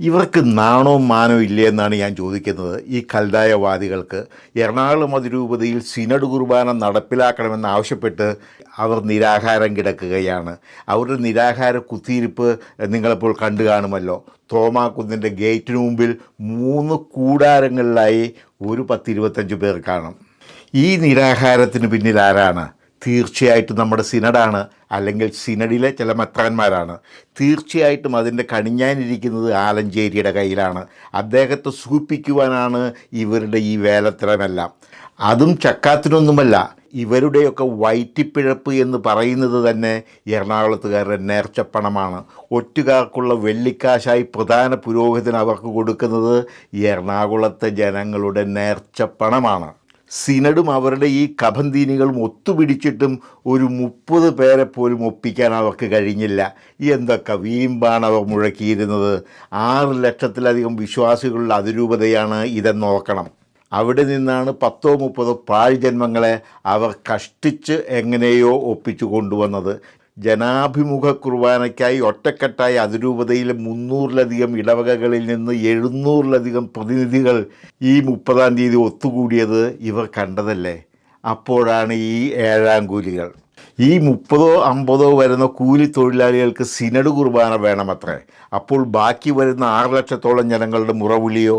ഇവർക്ക് നാണവും മാനോ ഇല്ലേ എന്നാണ് ഞാൻ ചോദിക്കുന്നത്. ഈ കൽതായവാദികൾക്ക് എറണാകുളം അതിരൂപതയിൽ സിനഡ് കുർബാന നടപ്പിലാക്കണമെന്നാവശ്യപ്പെട്ട് അവർ നിരാഹാരം കിടക്കുകയാണ്. അവരുടെ നിരാഹാര കുത്തിയിരിപ്പ് നിങ്ങളിപ്പോൾ കണ്ടു കാണുമല്ലോ. തോമാക്കുന്നിന്റെ ഗേറ്റിന് മുമ്പിൽ മൂന്ന് കൂടാരങ്ങളിലായി ഒരു പത്തിരുപത്തഞ്ച് പേർ കാണും. ഈ നിരാഹാരത്തിന് പിന്നിൽ ആരാണ്? തീർച്ചയായിട്ടും നമ്മുടെ സിനഡാണ് അല്ലെങ്കിൽ സിനഡിലെ ചില മെത്രാന്മാരാണ്. തീർച്ചയായിട്ടും അതിന്റെ കണിഞ്ഞാനിരിക്കുന്നത് ആലഞ്ചേരിയുടെ കയ്യിലാണ്. അദ്ദേഹത്തെ സൂപ്പിക്കുവാനാണ് ഇവരുടെ ഈ വേലത്തരമെല്ലാം. അതും ചക്കാത്തിനൊന്നുമല്ല ഇവരുടെയൊക്കെ വയറ്റിപ്പിഴപ്പ് എന്ന് പറയുന്നത് തന്നെ എറണാകുളത്തുകാരുടെ നേർച്ചപ്പണമാണ്. ഒറ്റുകാർക്കുള്ള വെള്ളിക്കാശായി പ്രധാന പുരോഹിതൻ അവർക്ക് കൊടുക്കുന്നത് എറണാകുളത്തെ ജനങ്ങളുടെ നേർച്ചപ്പണമാണ്. സിനഡും അവരുടെ ഈ കഭന്തീനികളും ഒത്തുപിടിച്ചിട്ടും ഒരു മുപ്പത് പേരെ പോലും ഒപ്പിക്കാൻ അവർക്ക് കഴിഞ്ഞില്ല. എന്തൊക്കെ വീമ്പാണ് അവർ മുഴക്കിയിരുന്നത്? ആറ് ലക്ഷത്തിലധികം വിശ്വാസികളുടെ അതിരൂപതയാണ് ഇതെന്ന് നോക്കണം അവിടെ നിന്നാണ് പത്തോ മുപ്പതോ പാഴ്ജന്മങ്ങളെ അവർ കഷ്ടിച്ച് എങ്ങനെയോ ഒപ്പിച്ചു കൊണ്ടുവന്നത്. ജനാഭിമുഖ കുർബാനയ്ക്കായി ഒറ്റക്കെട്ടായി അതിരൂപതയിലെ മുന്നൂറിലധികം ഇടവകകളിൽ നിന്ന് എഴുന്നൂറിലധികം പ്രതിനിധികൾ ഈ മുപ്പതാം തീയതി ഒത്തുകൂടിയത് ഇവർ കണ്ടതല്ലേ? അപ്പോഴാണ് ഈ ഏഴാം കൂലികൾ. ഈ മുപ്പതോ അമ്പതോ വരുന്ന കൂലി തൊഴിലാളികൾക്ക് സിനഡ് കുർബാന വേണമത്രേ. അപ്പോൾ ബാക്കി വരുന്ന ആറ് ലക്ഷത്തോളം ജനങ്ങളുടെ മുറവിളിയോ?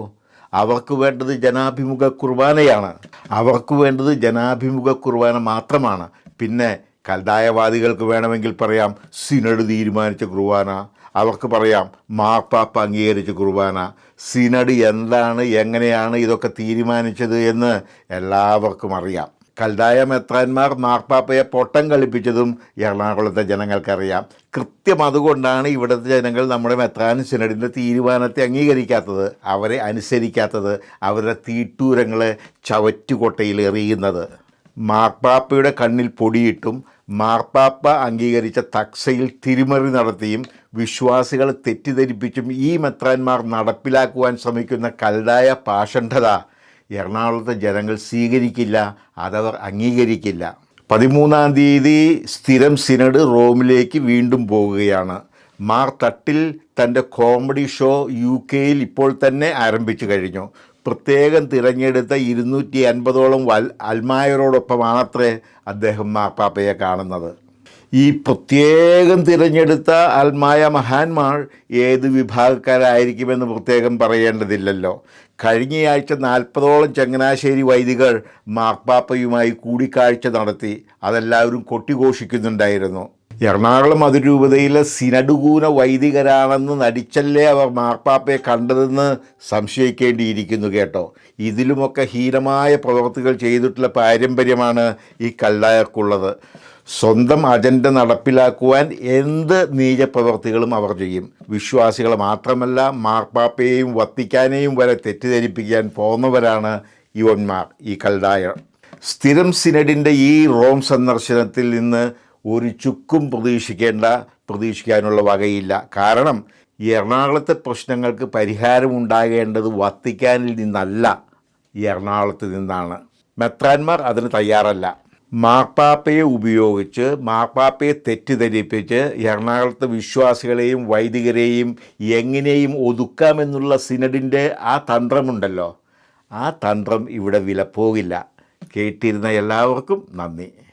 അവർക്ക് വേണ്ടത് ജനാഭിമുഖ കുർബാനയാണ്. അവർക്ക് വേണ്ടത് ജനാഭിമുഖ കുർബാന മാത്രമാണ്. പിന്നെ കൽതായവാദികൾക്ക് വേണമെങ്കിൽ പറയാം സിനഡ് തീരുമാനിച്ച കുർബാന. അവർക്ക് പറയാം മാർപ്പാപ്പ അംഗീകരിച്ച കുർബാന. സിനഡ് എന്താണ് എങ്ങനെയാണ് ഇതൊക്കെ തീരുമാനിച്ചത് എന്ന് എല്ലാവർക്കും അറിയാം. കൽതായ മെത്രാന്മാർ മാർപ്പാപ്പയെ പൊട്ടം കളിപ്പിച്ചതും എറണാകുളത്തെ ജനങ്ങൾക്കറിയാം. കൃത്യം അതുകൊണ്ടാണ് ഇവിടുത്തെ ജനങ്ങൾ നമ്മുടെ മെത്രാൻ സിനഡിന്റെ തീരുമാനത്തെ അംഗീകരിക്കാത്തത്. അവരെ അനുസരിക്കാത്തത് അവരുടെ തീട്ടൂരങ്ങളെ ചവറ്റുകൊട്ടയിൽ എറിയുന്നത് മാർപ്പാപ്പയുടെ കണ്ണിൽ പൊടിയിട്ടും മാർപ്പാപ്പ അംഗീകരിച്ച തക്സയിൽ തിരിമറി നടത്തിയും വിശ്വാസികളെ തെറ്റിദ്ധരിപ്പിച്ചും ഈ മെത്രാന്മാർ നടപ്പിലാക്കുവാൻ ശ്രമിക്കുന്ന കല്ലായ പാഷണ്ഡത എറണാകുളത്തെ ജനങ്ങൾ സ്വീകരിക്കില്ല അതവർ അംഗീകരിക്കില്ല. പതിമൂന്നാം തീയതി സ്ഥിരം സിനഡ് റോമിലേക്ക് വീണ്ടും പോവുകയാണ് മാർ തട്ടിൽ തന്റെ കോമഡി ഷോ യു കെയിൽ ഇപ്പോൾ തന്നെ ആരംഭിച്ചു കഴിഞ്ഞു. പ്രത്യേകം തിരഞ്ഞെടുത്ത ഇരുന്നൂറ്റി അൻപതോളം വൽ അൽമായരോടൊപ്പമാണത്രേ അദ്ദേഹം മാർപ്പാപ്പയെ കാണുന്നത്. ഈ പ്രത്യേകം തിരഞ്ഞെടുത്ത അൽമായ മഹാന്മാർ ഏത് വിഭാഗക്കാരായിരിക്കുമെന്ന് പ്രത്യേകം പറയേണ്ടതില്ലല്ലോ. കഴിഞ്ഞയാഴ്ച നാൽപ്പതോളം ചങ്ങനാശ്ശേരി വൈദികർ മാർപ്പാപ്പയുമായി കൂടിക്കാഴ്ച നടത്തി അതെല്ലാവരും കൊട്ടിഘോഷിക്കുന്നുണ്ടായിരുന്നു. എറണാകുളം അതിരൂപതയിലെ സിനഡുകൂന വൈദികരാണെന്ന് നടിച്ചല്ലേ അവർ മാർപ്പാപ്പയെ കണ്ടതെന്ന് സംശയിക്കേണ്ടിയിരിക്കുന്നു കേട്ടോ. ഇതിലുമൊക്കെ ഹീനമായ പ്രവൃത്തികൾ ചെയ്തിട്ടുള്ള പാരമ്പര്യമാണ് ഈ കല്ലായർക്കുള്ളത്. സ്വന്തം അജണ്ട നടപ്പിലാക്കുവാൻ എന്ത് നീചപ്രവർത്തികളും അവർ ചെയ്യും. വിശ്വാസികളെ മാത്രമല്ല മാർപ്പാപ്പയെയും വത്തിക്കാനെയും വരെ തെറ്റിദ്ധരിപ്പിക്കാൻ പോകുന്നവരാണ് യുവന്മാർ ഈ കൽദായർ സ്ഥിരം സിനഡിന്റെ ഈ റോം സന്ദർശനത്തിൽ നിന്ന് ഒരു ചുക്കും പ്രതീക്ഷിക്കേണ്ട പ്രതീക്ഷിക്കാനുള്ള വകയില്ല. കാരണം ഈ എറണാകുളത്തെ പ്രശ്നങ്ങൾക്ക് പരിഹാരമുണ്ടാകേണ്ടത് വത്തിക്കാനിൽ നിന്നല്ല ഈ എറണാകുളത്ത് നിന്നാണ്. മെത്രാന്മാർ അതിന് തയ്യാറല്ല. മാർപ്പാപ്പയെ ഉപയോഗിച്ച് മാർപ്പാപ്പയെ തെറ്റിദ്ധരിപ്പിച്ച് എറണാകുളത്തെ വിശ്വാസികളെയും വൈദികരെയും എങ്ങനെയും ഒതുക്കാമെന്നുള്ള സിനഡിന്റെ ആ തന്ത്രമുണ്ടല്ലോ. ആ തന്ത്രം ഇവിടെ വിലപ്പോകില്ല. കേട്ടിരുന്ന എല്ലാവർക്കും നന്ദി.